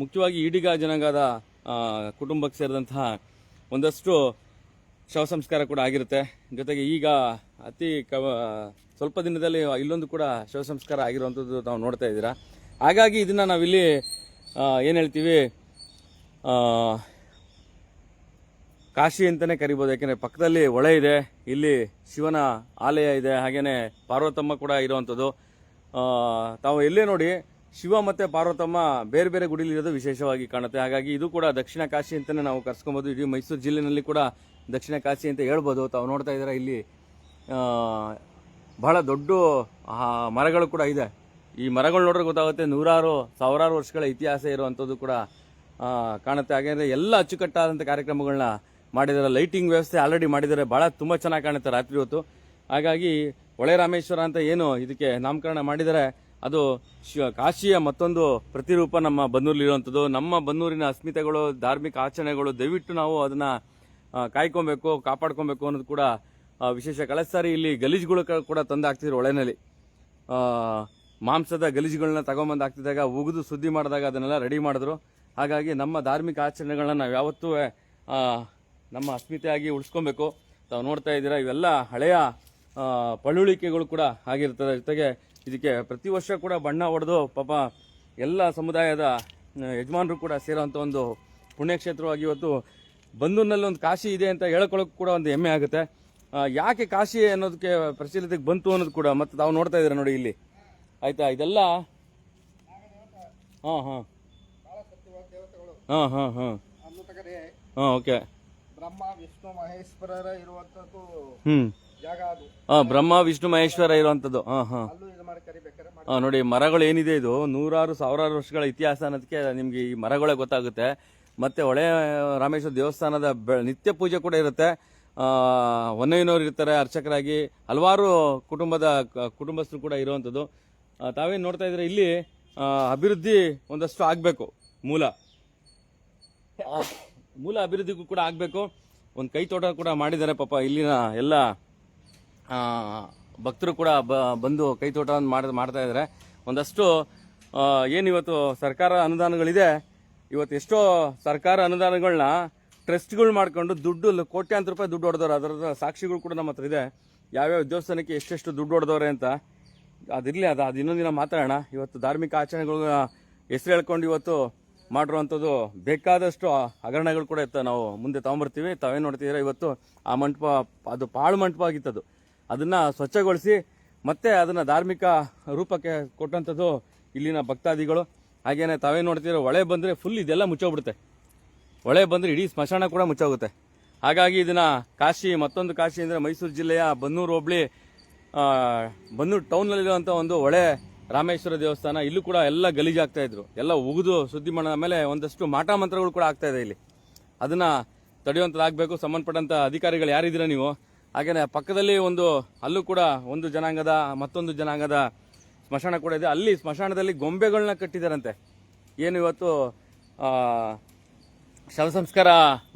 [SPEAKER 1] ಮುಖ್ಯವಾಗಿ ಈಡಿಗ ಜನಾಂಗದ ಕುಟುಂಬಕ್ಕೆ ಸೇರಿದಂತಹ ಒಂದಷ್ಟು ಶವ ಸಂಸ್ಕಾರ ಕೂಡ ಆಗಿರುತ್ತೆ. ಜೊತೆಗೆ ಈಗ ಅತಿ ಕವ, ಸ್ವಲ್ಪ ದಿನದಲ್ಲಿ ಇಲ್ಲೊಂದು ಕೂಡ ಶವ ಸಂಸ್ಕಾರ ಆಗಿರುವಂಥದ್ದು ನಾವು ನೋಡ್ತಾ ಇದ್ದೀರಾ. ಹಾಗಾಗಿ ಇದನ್ನು ನಾವಿಲ್ಲಿ ಏನು ಹೇಳ್ತೀವಿ ಕಾಶಿ ಅಂತಲೇ ಕರಿಬೋದು. ಯಾಕೆಂದರೆ ಪಕ್ಕದಲ್ಲಿ ಹೊಳೆ ಇದೆ, ಇಲ್ಲಿ ಶಿವನ ಆಲಯ ಇದೆ ಹಾಗೆಯೇ ಪಾರ್ವತಮ್ಮ ಕೂಡ ಇರುವಂಥದ್ದು ತಾವು ಎಲ್ಲೇ ನೋಡಿ, ಶಿವ ಮತ್ತು ಪಾರ್ವತಮ್ಮ ಬೇರೆ ಬೇರೆ ಗುಡಿಲಿರೋದು ವಿಶೇಷವಾಗಿ ಕಾಣುತ್ತೆ. ಹಾಗಾಗಿ ಇದು ಕೂಡ ದಕ್ಷಿಣ ಕಾಶಿ ಅಂತಲೇ ನಾವು ಕರ್ಸ್ಕೊಬೋದು. ಇಡೀ ಮೈಸೂರು ಜಿಲ್ಲೆಯಲ್ಲಿ ಕೂಡ ದಕ್ಷಿಣ ಕಾಶಿ ಅಂತ ಹೇಳ್ಬೋದು. ತಾವು ನೋಡ್ತಾ ಇದ್ದೀರಾ ಇಲ್ಲಿ ಬಹಳ ದೊಡ್ಡ ಮರಗಳು ಕೂಡ ಇದೆ. ಈ ಮರಗಳು ನೋಡ್ರೆ ಗೊತ್ತಾಗುತ್ತೆ ನೂರಾರು, ಸಾವಿರಾರು ವರ್ಷಗಳ ಇತಿಹಾಸ ಇರುವಂಥದ್ದು ಕೂಡ ಕಾಣುತ್ತೆ. ಹಾಗೆಂದರೆ ಎಲ್ಲ ಅಚ್ಚುಕಟ್ಟಾದಂಥ ಕಾರ್ಯಕ್ರಮಗಳನ್ನ ಮಾಡಿದ್ದಾರೆ. ಲೈಟಿಂಗ್ ವ್ಯವಸ್ಥೆ ಆಲ್ರೆಡಿ ಮಾಡಿದ್ದಾರೆ. ಭಾಳ ತುಂಬ ಚೆನ್ನಾಗಿ ಕಾಣುತ್ತೆ ರಾತ್ರಿ ಹೊತ್ತು. ಹಾಗಾಗಿ ಹೊಳೆ ರಾಮೇಶ್ವರ ಅಂತ ಏನು ಇದಕ್ಕೆ ನಾಮಕರಣ ಮಾಡಿದರೆ ಅದು ಶಿವ ಕಾಶಿಯ ಮತ್ತೊಂದು ಪ್ರತಿರೂಪ ನಮ್ಮ ಬನ್ನೂರಲ್ಲಿರುವಂಥದ್ದು ನಮ್ಮ ಬನ್ನೂರಿನ ಅಸ್ಮಿತೆಗಳು, ಧಾರ್ಮಿಕ ಆಚರಣೆಗಳು, ದಯವಿಟ್ಟು ನಾವು ಅದನ್ನ ಕಾಯ್ಕೊಬೇಕು, ಕಾಪಾಡ್ಕೊಬೇಕು ಅನ್ನೋದು ಕೂಡ ವಿಶೇಷ. ಕಳೆದ ಇಲ್ಲಿ ಗಲೀಜುಗಳು ಕೂಡ ತಂದು ಹಾಕ್ತಿದ್ರು ಒಳೆನಲ್ಲಿ ಮಾಂಸದ ಗಲೀಜುಗಳನ್ನ ತಗೊಂಬಂದು ಹಾಕ್ತಿದ್ದಾಗ ಉಗಿದು ಸುದ್ದಿ ಮಾಡಿದಾಗ ಅದನ್ನೆಲ್ಲ ರೆಡಿ ಮಾಡಿದ್ರು. ಹಾಗಾಗಿ ನಮ್ಮ ಧಾರ್ಮಿಕ ಆಚರಣೆಗಳನ್ನ ನಾವು ಯಾವತ್ತೂ ನಮ್ಮ ಅಸ್ಮಿತೆಯಾಗಿ ಉಳಿಸ್ಕೊಬೇಕು. ತಾವು ನೋಡ್ತಾ ಇದ್ದೀರಾ, ಇವೆಲ್ಲ ಹಳೆಯ ಪಳುವಳಿಕೆಗಳು ಕೂಡ ಆಗಿರ್ತದೆ. ಜೊತೆಗೆ ಇದಕ್ಕೆ ಪ್ರತಿ ವರ್ಷ ಕೂಡ ಬಣ್ಣ ಹೊಡೆದು ಪಾಪ ಎಲ್ಲ ಸಮುದಾಯದ ಯಜಮಾನರು ಕೂಡ ಸೇರೋವಂಥ ಒಂದು ಪುಣ್ಯಕ್ಷೇತ್ರವಾಗಿ ಇವತ್ತು ಬಂದೂರಿನಲ್ಲಿ ಒಂದು ಕಾಶಿ ಇದೆ ಅಂತ ಹೇಳ್ಕೊಳ್ಳೋಕೆ ಕೂಡ ಒಂದು ಹೆಮ್ಮೆ ಆಗುತ್ತೆ. ಯಾಕೆ ಕಾಶಿ ಅನ್ನೋದಕ್ಕೆ ಪ್ರಚಲಿತಕ್ಕೆ ಬಂತು ಅನ್ನೋದು ಕೂಡ ಮತ್ತೆ ತಾವು ನೋಡ್ತಾ ಇದ್ದೀರಾ ನೋಡಿ ಇಲ್ಲಿ. ಆಯಿತಾ? ಇದೆಲ್ಲ ಹಾಂ ಹಾಂ. ಹಾಂ ಹಾಂ ಹಾಂ. ಹಾಂ ಓಕೆ.
[SPEAKER 2] ಬ್ರಹ್ಮ ವಿಷ್ಣು ಮಹೇಶ್ವರರ ಇರುವಂತದ್ದು
[SPEAKER 1] ಹ್ಞೂ
[SPEAKER 2] ಜಾಗ ಅದು.
[SPEAKER 1] ಹಾಂ ಬ್ರಹ್ಮ ವಿಷ್ಣು ಮಹೇಶ್ವರ ಇರುವಂಥದ್ದು. ಹಾಂ ಹಾಂ. ಹಾಂ ನೋಡಿ ಮರಗಳು ಏನಿದೆ ಇದು? ನೂರಾರು ಸಾವಿರಾರು ವರ್ಷಗಳ ಇತಿಹಾಸ ಅನ್ನೋದಕ್ಕೆ ನಿಮ್ಗೆ ಈ ಮರಗಳೇ ಗೊತ್ತಾಗುತ್ತೆ. ಮತ್ತೆ ಹೊಳೆ ರಾಮೇಶ್ವರ ದೇವಸ್ಥಾನದ ನಿತ್ಯ ಪೂಜೆ ಕೂಡ ಇರುತ್ತೆ. ಹೊನ್ನಯ್ಯನವ್ರು ಇರ್ತಾರೆ, ಅರ್ಚಕರಾಗಿ ಹಲವಾರು ಕುಟುಂಬದ ಕುಟುಂಬಸ್ಥರು ಕೂಡ ಇರುವಂಥದ್ದು ತಾವೇನು ನೋಡ್ತಾ ಇದ್ರೆ ಇಲ್ಲಿ ಅಭಿವೃದ್ಧಿ ಒಂದಷ್ಟು ಆಗಬೇಕು, ಮೂಲ. ಮೂಲ ಅಭಿವೃದ್ಧಿಗೂ ಕೂಡ ಆಗಬೇಕು. ಒಂದು ಕೈ ತೋಟ ಕೂಡ ಮಾಡಿದ್ದಾರೆ, ಪಾಪ ಇಲ್ಲಿನ ಎಲ್ಲ ಭಕ್ತರು ಕೂಡ ಬಂದು ಕೈ ಮಾಡ್, ಮಾಡ್ತಾ ಇದ್ದಾರೆ. ಒಂದಷ್ಟು ಏನಿವತ್ತು ಸರ್ಕಾರ ಅನುದಾನಗಳಿದೆ ಇವತ್ತು ಎಷ್ಟೋ ಸರ್ಕಾರ ಅನುದಾನಗಳನ್ನ ಟ್ರಸ್ಟ್ಗಳು ಮಾಡ್ಕೊಂಡು ದುಡ್ಡು ಕೋಟ್ಯಾಂತರ ರೂಪಾಯಿ ದುಡ್ಡು ಹೊಡೆದವ್ರು. ಅದರ ಸಾಕ್ಷಿಗಳು ಕೂಡ ನಮ್ಮ ಹತ್ರ ಇದೆ. ಯಾವ್ಯಾವ ದೇವಸ್ಥಾನಕ್ಕೆ ಎಷ್ಟೆಷ್ಟು ದುಡ್ಡು ಹೊಡೆದವ್ರೆ ಅಂತ. ಅದಿರಲಿ, ಅದು ಅದು ಇನ್ನೊಂದಿನ ದಿನ ಮಾತಾಡೋಣ. ಇವತ್ತು ಧಾರ್ಮಿಕ ಆಚರಣೆಗಳು ಹೆಸರು ಹೇಳ್ಕೊಂಡು ಇವತ್ತು ಮಾಡಿರುವಂಥದ್ದು ಬೇಕಾದಷ್ಟು ಹಗರಣಗಳು ಕೂಡ ಇತ್ತು ನಾವು ಮುಂದೆ ತೊಗೊಂಬರ್ತೀವಿ. ತಾವೇನು ನೋಡ್ತಿದ್ದೀರಾ? ಇವತ್ತು ಆ ಮಂಟಪ, ಅದು ಪಾಳು ಮಂಟಪ ಆಗಿತ್ತದು. ಅದನ್ನ ಸ್ವಚ್ಛಗೊಳಿಸಿ ಮತ್ತೆ ಅದನ್ನ ಧಾರ್ಮಿಕ ರೂಪಕ್ಕೆ ಕೊಟ್ಟಂಥದ್ದು ಇಲ್ಲಿನ ಭಕ್ತಾದಿಗಳು. ಹಾಗೇನೆ ತಾವೇ ನೋಡ್ತೀರೋ ಹೊಳೆ ಬಂದರೆ ಫುಲ್ ಇದೆಲ್ಲ ಮುಚ್ಚೋಗ್ಬಿಡುತ್ತೆ. ಹೊಳೆ ಬಂದರೆ ಇಡೀ ಸ್ಮಶಾನ ಕೂಡ ಮುಚ್ಚೋಗುತ್ತೆ. ಹಾಗಾಗಿ ಇದನ್ನ ಕಾಶಿ, ಮತ್ತೊಂದು ಕಾಶಿ ಅಂದರೆ ಮೈಸೂರು ಜಿಲ್ಲೆಯ ಬನ್ನೂರು ಹೋಬಳಿ ಬನ್ನೂರು ಟೌನ್ನಲ್ಲಿರುವಂಥ ಒಂದು ಹೊಳೆ ರಾಮೇಶ್ವರ ದೇವಸ್ಥಾನ, ಇಲ್ಲೂ ಕೂಡ ಎಲ್ಲ ಗಲೀಜಾಗ್ತಾ ಇದ್ರು. ಎಲ್ಲ ಉಗಿದು ಸುದ್ದಿ ಮಾಡಿದ ಮೇಲೆ ಒಂದಷ್ಟು ಮಾಟ ಮಂತ್ರಗಳು ಕೂಡ ಆಗ್ತಾ ಇದೆ ಇಲ್ಲಿ. ಅದನ್ನ ತಡೆಯುವಂಥದ್ದಾಗಬೇಕು ಸಂಬಂಧಪಟ್ಟಂಥ ಅಧಿಕಾರಿಗಳು ಯಾರಿದ್ದೀರಾ ನೀವು? ಹಾಗೆಯೇ ಪಕ್ಕದಲ್ಲಿ ಒಂದು, ಅಲ್ಲೂ ಕೂಡ ಒಂದು ಜನಾಂಗದ, ಮತ್ತೊಂದು ಜನಾಂಗದ ಸ್ಮಶಾನ ಕೂಡ ಇದೆ. ಅಲ್ಲಿ ಸ್ಮಶಾನದಲ್ಲಿ ಗೊಂಬೆಗಳನ್ನ ಕಟ್ಟಿದಾರಂತೆ. ಏನು ಇವತ್ತು ಶವ ಸಂಸ್ಕಾರ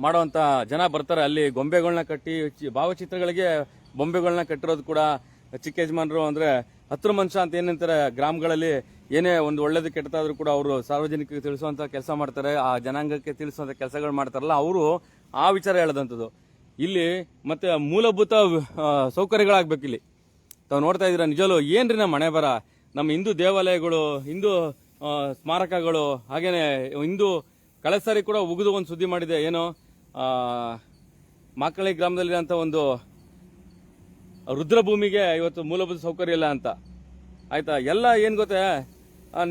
[SPEAKER 1] ಮಾಡುವಂತ ಜನ ಬರ್ತಾರೆ. ಅಲ್ಲಿ ಗೊಂಬೆಗಳನ್ನ ಕಟ್ಟಿ ಭಾವಚಿತ್ರಗಳಿಗೆ ಬೊಂಬೆಗಳನ್ನ ಕಟ್ಟಿರೋದು ಕೂಡ ಚಿಕ್ಕ ಯಜಮಾನರು ಅಂದ್ರೆ ಹತ್ರ ಮನುಷ್ಯ ಅಂತ ಏನಂತಾರೆ ಗ್ರಾಮಗಳಲ್ಲಿ, ಏನೇ ಒಂದು ಒಳ್ಳೇದು ಕೆಟ್ಟದಾದ್ರೂ ಕೂಡ ಅವರು ಸಾರ್ವಜನಿಕರಿಗೆ ತಿಳಿಸುವಂತ ಕೆಲಸ ಮಾಡ್ತಾರೆ. ಆ ಜನಾಂಗಕ್ಕೆ ತಿಳಿಸುವಂತ ಕೆಲಸಗಳು ಮಾಡ್ತಾರಲ್ಲ, ಅವರು ಆ ವಿಚಾರ ಹೇಳದಂಥದ್ದು ಇಲ್ಲಿ ಮತ್ತೆ ಮೂಲಭೂತ ಸೌಕರ್ಯಗಳಾಗ್ಬೇಕು ಇಲ್ಲಿ ತಾವು ನೋಡ್ತಾ ಇದ್ದೀರಾ ನಿಜಲು ಏನ್ರಿ ನಮ್ಮ ಮನೆ ಬರ ನಮ್ಮ ಹಿಂದೂ ದೇವಾಲಯಗಳು, ಹಿಂದೂ ಸ್ಮಾರಕಗಳು, ಹಾಗೇನೆ ಹಿಂದೂ ಕಳೆದ ಸಾರಿ ಕೂಡ ಉಗಿದು ಒಂದು ಸುದ್ದಿ ಮಾಡಿದೆ. ಏನು? ಮಾಕಳಿ ಗ್ರಾಮದಲ್ಲಿರೋಂಥ ಒಂದು ರುದ್ರಭೂಮಿಗೆ ಇವತ್ತು ಮೂಲಭೂತ ಸೌಕರ್ಯ ಇಲ್ಲ ಅಂತ. ಆಯ್ತಾ? ಎಲ್ಲ ಏನು ಗೊತ್ತೇ?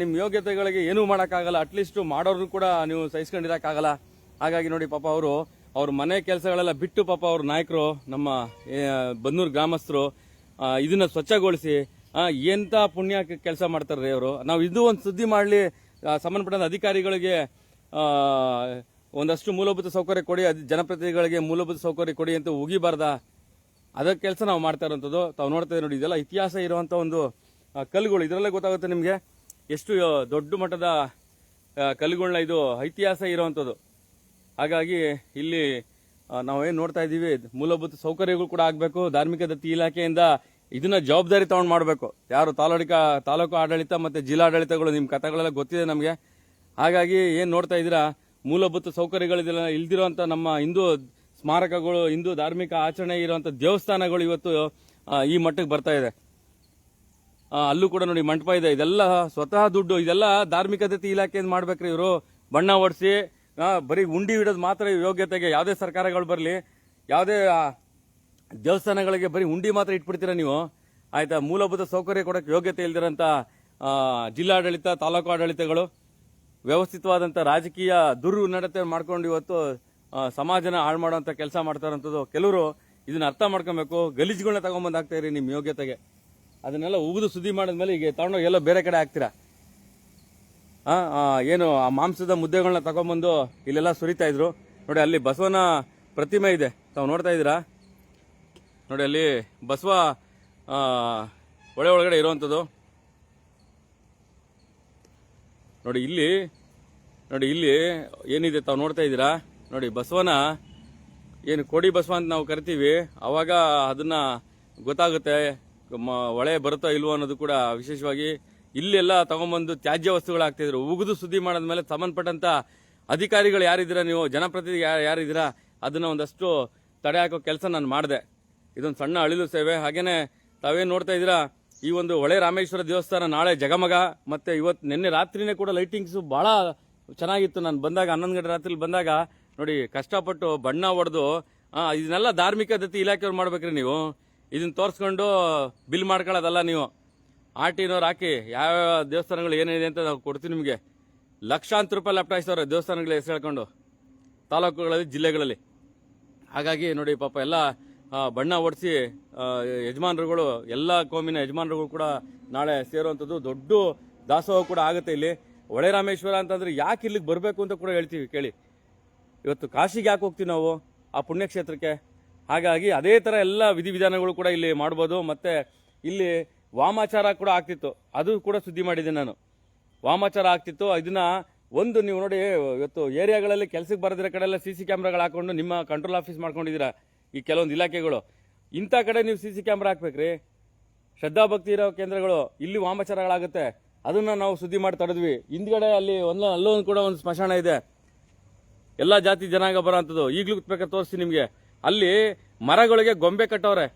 [SPEAKER 1] ನಿಮ್ಮ ಯೋಗ್ಯತೆಗಳಿಗೆ ಏನೂ ಮಾಡೋಕ್ಕಾಗಲ್ಲ. ಅಟ್ಲೀಸ್ಟ್ ಮಾಡೋರು ಕೂಡ ನೀವು ಸಹಿಸ್ಕೊಂಡಿರೋಕ್ಕಾಗಲ್ಲ. ಹಾಗಾಗಿ ನೋಡಿ ಪಾಪ ಅವರು, ಅವ್ರ ಮನೆ ಕೆಲಸಗಳೆಲ್ಲ ಬಿಟ್ಟು ಪಾಪ ಅವ್ರ ನಾಯಕರು, ನಮ್ಮ ಬನ್ನೂರು ಗ್ರಾಮಸ್ಥರು ಇದನ್ನ ಸ್ವಚ್ಛಗೊಳಿಸಿ ಎಂತ ಪುಣ್ಯ ಕೆಲಸ ಮಾಡ್ತಾರೆ ಅವರು? ನಾವು ಇದು ಒಂದು ಸುದ್ದಿ ಮಾಡಲಿ ಸಂಬಂಧಪಟ್ಟ ಅಧಿಕಾರಿಗಳಿಗೆ ಒಂದಷ್ಟು ಮೂಲಭೂತ ಸೌಕರ್ಯ ಕೊಡಿ ಜನಪ್ರತಿನಿಧಿಗಳಿಗೆ ಮೂಲಭೂತ ಸೌಕರ್ಯ ಕೊಡಿ ಅಂತ ಉಗಿಬಾರ್ದ ಅದರ ಕೆಲಸ ನಾವು ಮಾಡ್ತಾ ಇರೋಂಥದ್ದು. ತಾವು ನೋಡ್ತಾ ನೋಡಿ, ಇದೆಲ್ಲ ಇತಿಹಾಸ ಇರುವಂಥ ಒಂದು ಕಲ್ಲುಗಳು ಇದರಲ್ಲೇ ಗೊತ್ತಾಗುತ್ತೆ ನಿಮಗೆ ಎಷ್ಟು ದೊಡ್ಡ ಮಟ್ಟದ ಕಲ್ಲುಗಳನ್ನ ಇದು ಇತಿಹಾಸ ಇರುವಂಥದ್ದು. ಹಾಗಾಗಿ ಇಲ್ಲಿ ನಾವೇನ್ ನೋಡ್ತಾ ಇದ್ದೀವಿ ಮೂಲಭೂತ ಸೌಕರ್ಯಗಳು ಕೂಡ ಆಗಬೇಕು. ಧಾರ್ಮಿಕ ದತ್ತಿ ಇಲಾಖೆಯಿಂದ ಇದನ್ನ ಜವಾಬ್ದಾರಿ ತಗೊಂಡು ಮಾಡಬೇಕು. ಯಾರು ತಾಲೂಕ, ತಾಲೂಕು ಆಡಳಿತ ಮತ್ತೆ ಜಿಲ್ಲಾಡಳಿತಗಳು ನಿಮ್ಮ ಕಥೆಗಳೆಲ್ಲ ಗೊತ್ತಿದೆ ನಮಗೆ. ಹಾಗಾಗಿ ಏನು ನೋಡ್ತಾ ಇದ್ದೀರಾ? ಮೂಲಭೂತ ಸೌಕರ್ಯಗಳಿದೆಲ್ಲ ಇಲ್ದಿರೋಂಥ ನಮ್ಮ ಹಿಂದೂ ಸ್ಮಾರಕಗಳು, ಹಿಂದೂ ಧಾರ್ಮಿಕ ಆಚರಣೆ ಇರುವಂತ ದೇವಸ್ಥಾನಗಳು ಇವತ್ತು ಈ ಮಟ್ಟಕ್ಕೆ ಬರ್ತಾ ಇದೆ. ಅಲ್ಲೂ ಕೂಡ ನೋಡಿ ಮಂಟಪ ಇದೆ. ಇದೆಲ್ಲ ಸ್ವತಃ ದುಡ್ಡು. ಇದೆಲ್ಲ ಧಾರ್ಮಿಕತೆ ಇಲಾಖೆಯಿಂದ ಮಾಡ್ಬೇಕ್ರಿ ಇವರು. ಬಣ್ಣ ಹೊಡಿಸಿ ಬರೀ ಉಂಡಿ ಇಡೋದು ಮಾತ್ರ ಯೋಗ್ಯತೆಗೆ ಯಾವುದೇ ಸರ್ಕಾರಗಳು ಬರಲಿ, ಯಾವುದೇ ದೇವಸ್ಥಾನಗಳಿಗೆ ಬರೀ ಉಂಡಿ ಮಾತ್ರ ಇಟ್ಬಿಡ್ತೀರಾ ನೀವು? ಆಯ್ತಾ, ಮೂಲಭೂತ ಸೌಕರ್ಯ ಕೊಡಕ್ಕೆ ಯೋಗ್ಯತೆ ಇಲ್ದಿರಂತ ಜಿಲ್ಲಾಡಳಿತ, ತಾಲೂಕು ಆಡಳಿತಗಳು, ವ್ಯವಸ್ಥಿತವಾದಂಥ ರಾಜಕೀಯ ದುರ್ನಡತೆ ಮಾಡ್ಕೊಂಡು ಇವತ್ತು ಸಮಾಜನ ಹಾಳು ಮಾಡುವಂಥ ಕೆಲಸ ಮಾಡ್ತಾ ಇರೋಂಥದ್ದು ಕೆಲವರು ಇದನ್ನ ಅರ್ಥ ಮಾಡ್ಕೊಬೇಕು. ಗಲೀಜುಗಳನ್ನ ತಗೊಂಬಂದು ಆಗ್ತಾ ಇರಿ ನಿಮ್ಮ ಯೋಗ್ಯತೆಗೆ. ಅದನ್ನೆಲ್ಲ ಉಗಿದು ಸುದ್ದಿ ಮಾಡಿದ್ಮೇಲೆ ಈಗ ತಗೊಂಡೋಗಿ ಎಲ್ಲೋ ಬೇರೆ ಕಡೆ ಹಾಕ್ತೀರಾ? ಏನು, ಆ ಮಾಂಸದ ಮುದ್ದೆಗಳನ್ನ ತಗೊಂಬಂದು ಇಲ್ಲೆಲ್ಲ ಸುರಿತಾ ಇದ್ರು. ನೋಡಿ, ಅಲ್ಲಿ ಬಸವನ ಪ್ರತಿಮೆ ಇದೆ. ತಾವು ನೋಡ್ತಾ ಇದ್ದೀರಾ? ನೋಡಿ ಅಲ್ಲಿ ಬಸವ ಒಳೆ ಒಳಗಡೆ ಇರುವಂಥದ್ದು. ನೋಡಿ ಇಲ್ಲಿ ನೋಡಿ ಇಲ್ಲಿ ಏನಿದೆ ತಾವು ನೋಡ್ತಾ ಇದ್ದೀರಾ? ನೋಡಿ ಬಸವನ, ಏನು ಕೋಡಿ ಬಸವ ಅಂತ ನಾವು ಕರಿತೀವಿ. ಅವಾಗ ಅದನ್ನ ಗೊತ್ತಾಗುತ್ತೆ, ಮ- ಹೊಳೆ ಬರುತ್ತೋ ಇಲ್ವೋ ಅನ್ನೋದು ಕೂಡ ವಿಶೇಷವಾಗಿ. ಇಲ್ಲೆಲ್ಲ ತಗೊಂಬಂದು ತ್ಯಾಜ್ಯ ವಸ್ತುಗಳು ಹಾಕ್ತಿದ್ರು. ಉಗಿದು ಸುದ್ದಿ ಮಾಡಿದ್ಮೇಲೆ ಸಂಬಂಧಪಟ್ಟಂಥ ಅಧಿಕಾರಿಗಳು ಯಾರಿದ್ದೀರಾ ನೀವು? ಜನಪ್ರತಿನಿಧಿ ಯಾರಿದ್ದೀರಾ? ಅದನ್ನ ಒಂದಷ್ಟು ತಡೆ ಹಾಕೋ ಕೆಲಸ ನಾನು ಮಾಡಿದೆ. ಇದೊಂದು ಸಣ್ಣ ಅಳಿಲು ಸೇವೆ. ಹಾಗೇನೆ ತಾವೇನ್ ನೋಡ್ತಾ ಇದ್ದೀರಾ, ಈ ಒಂದು ಹೊಳೆ ರಾಮೇಶ್ವರ ದೇವಸ್ಥಾನ ನಾಳೆ ಜಗಮಗ, ಮತ್ತೆ ಇವತ್ತು ನಿನ್ನೆ ರಾತ್ರಿನೇ ಕೂಡ ಲೈಟಿಂಗ್ಸ್ ಬಹಳ ಚೆನ್ನಾಗಿತ್ತು. ನಾನು ಬಂದಾಗ, ಹನ್ನೊಂದು ಗಂಟೆ ರಾತ್ರಿ ಬಂದಾಗ, ನೋಡಿ ಕಷ್ಟಪಟ್ಟು ಬಣ್ಣ ಹೊಡೆದು ಇದನ್ನೆಲ್ಲ ಧಾರ್ಮಿಕ ದತ್ತಿ ಇಲಾಖೆಯವ್ರು ಮಾಡ್ಬೇಕ್ರಿ ನೀವು. ಇದನ್ನ ತೋರಿಸ್ಕೊಂಡು ಬಿಲ್ ಮಾಡ್ಕೊಳ್ಳೋದಲ್ಲ ನೀವು. ಆರ್ ಟಿನವ್ರು ಹಾಕಿ ಯಾವ ದೇವಸ್ಥಾನಗಳು ಏನಿದೆ ಅಂತ ನಾವು ಕೊಡ್ತೀವಿ ನಿಮಗೆ. ಲಕ್ಷಾಂತರ ರೂಪಾಯಿ ಲಪ್ಟಾಯಿಸ್ತವ್ರೆ ದೇವಸ್ಥಾನಗಳ ಹೆಸರು ಹೇಳ್ಕೊಂಡು, ತಾಲೂಕುಗಳಲ್ಲಿ, ಜಿಲ್ಲೆಗಳಲ್ಲಿ. ಹಾಗಾಗಿ ನೋಡಿ ಪಾಪ ಎಲ್ಲ ಬಣ್ಣ ಹೊಡೆಸಿ ಯಜಮಾನರುಗಳು, ಎಲ್ಲ ಕೋಮಿನ ಯಜಮಾನರುಗಳು ಕೂಡ ನಾಳೆ ಸೇರುವಂಥದ್ದು ದೊಡ್ಡ ದಾಸೋಹ ಕೂಡ ಆಗುತ್ತೆ ಇಲ್ಲಿ. ಹೊಳೆ ರಾಮೇಶ್ವರ ಅಂತಂದ್ರೆ ಯಾಕೆ ಇಲ್ಲಿಗೆ ಬರಬೇಕು ಅಂತ ಕೂಡ ಹೇಳ್ತೀವಿ, ಕೇಳಿ. ಇವತ್ತು ಕಾಶಿಗೆ ಯಾಕೆ ಹೋಗ್ತೀವಿ ನಾವು? ಆ ಪುಣ್ಯಕ್ಷೇತ್ರಕ್ಕೆ. ಹಾಗಾಗಿ ಅದೇ ಥರ ಎಲ್ಲ ವಿಧಿವಿಧಾನಗಳು ಕೂಡ ಇಲ್ಲಿ ಮಾಡ್ಬೋದು. ಮತ್ತು ಇಲ್ಲಿ ವಾಮಾಚಾರ ಕೂಡ ಆಗ್ತಿತ್ತು. ಅದು ಕೂಡ ಸುದ್ದಿ ಮಾಡಿದ್ದೀನಿ ನಾನು. ವಾಮಾಚಾರ ಆಗ್ತಿತ್ತು. ಇದನ್ನ ಒಂದು ನೀವು ನೋಡಿ, ಇವತ್ತು ಏರಿಯಾಗಳಲ್ಲಿ ಕೆಲಸಕ್ಕೆ ಬರದಿರೋ ಕಡೆ ಎಲ್ಲ ಸಿ ಸಿ ಕ್ಯಾಮ್ರಾಗಳು ಹಾಕೊಂಡು ನಿಮ್ಮ ಕಂಟ್ರೋಲ್ ಆಫೀಸ್ ಮಾಡ್ಕೊಂಡಿದ್ದೀರಾ? ಈ ಕೆಲವೊಂದು ಇಲಾಖೆಗಳು. ಇಂಥ ಕಡೆ ನೀವು ಸಿ ಸಿ ಕ್ಯಾಮ್ರಾ ಹಾಕ್ಬೇಕ್ರಿ. ಶ್ರದ್ಧಾಭಕ್ತಿ ಇರೋ ಕೇಂದ್ರಗಳು ಇಲ್ಲಿ ವಾಮಾಚಾರಗಳಾಗುತ್ತೆ. ಅದನ್ನು ನಾವು ಸುದ್ದಿ ಮಾಡಿ ತಡೆದ್ವಿ. ಹಿಂದ್ಗಡೆ ಅಲ್ಲಿ ಒಂದು ಅಲ್ಲೊಂದು ಕೂಡ ಒಂದು ಸ್ಮಶಾನ ಇದೆ. ಎಲ್ಲ ಜಾತಿ ಜನಾಂಗ ಬರೋಂಥದ್ದು. ಈಗಲೂ ಬೇಕಾದ್ರೆ ತೋರಿಸ್ತೀನಿ ನಿಮಗೆ. ಅಲ್ಲಿ ಮರಗಳಿಗೆ ಗೊಂಬೆ ಕಟ್ಟವ್ರೆ.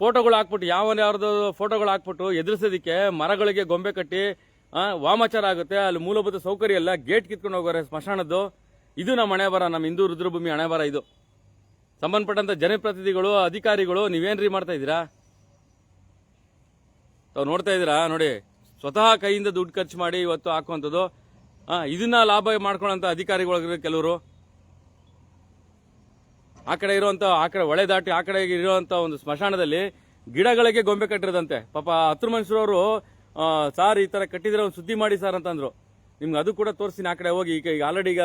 [SPEAKER 1] ಫೋಟೋಗಳು ಹಾಕ್ಬಿಟ್ಟು ಯಾವ ಯಾರ್ದು ಫೋಟೋಗಳು ಹಾಕ್ಬಿಟ್ಟು ಎದುರಿಸೋದಕ್ಕೆ ಮರಗಳಿಗೆ ಗೊಂಬೆ ಕಟ್ಟಿ ವಾಮಾಚಾರ ಆಗುತ್ತೆ. ಅಲ್ಲಿ ಮೂಲಭೂತ ಸೌಕರ್ಯ ಎಲ್ಲ ಗೇಟ್ ಕಿತ್ಕೊಂಡು ಹೋಗೋರೆ ಸ್ಮಶಾನದ್ದು. ಇದು ನಮ್ಮ ಹಣೆ ಬರ ನಮ್ಮ ಹಿಂದೂ ರುದ್ರಭೂಮಿ ಹಣೆ ಬರ ಇದು. ಸಂಬಂಧಪಟ್ಟಂತ ಜನಪ್ರತಿನಿಧಿಗಳು, ಅಧಿಕಾರಿಗಳು, ನೀವೇನ್ರಿ ಮಾಡ್ತಾ ಇದ್ದೀರಾ? ತಾವು ನೋಡ್ತಾ ಇದ್ದೀರಾ? ನೋಡಿ, ಸ್ವತಃ ಕೈಯಿಂದ ದುಡ್ಡು ಖರ್ಚು ಮಾಡಿ ಇವತ್ತು ಹಾಕುವಂಥದ್ದು. ಇದನ್ನ ಲಾಭ ಮಾಡ್ಕೊಳ್ಳೋಂಥ ಅಧಿಕಾರಿಗಳು ಕೆಲವರು. ಆ ಕಡೆ ಇರುವಂತ ಆ ಕಡೆ ಒಳೆ ದಾಟಿ ಆ ಕಡೆ ಇರುವಂತ ಒಂದು ಸ್ಮಶಾನದಲ್ಲಿ ಗಿಡಗಳಿಗೆ ಗೊಂಬೆ ಕಟ್ಟಿರದಂತೆ. ಪಾಪ ಹತ್ರ ಮನುಷ್ಯರವರು ಸಾರ್ ಈ ತರ ಕಟ್ಟಿದ್ರೆ ಒಂದು ಸುದ್ದಿ ಮಾಡಿ ಸರ್ ಅಂತಂದ್ರು. ನಿಮ್ಗೆ ಅದು ಕೂಡ ತೋರಿಸ್ತೀನಿ ಆ ಕಡೆ ಹೋಗಿ. ಈಗ ಈಗ ಆಲ್ರೆಡಿ ಈಗ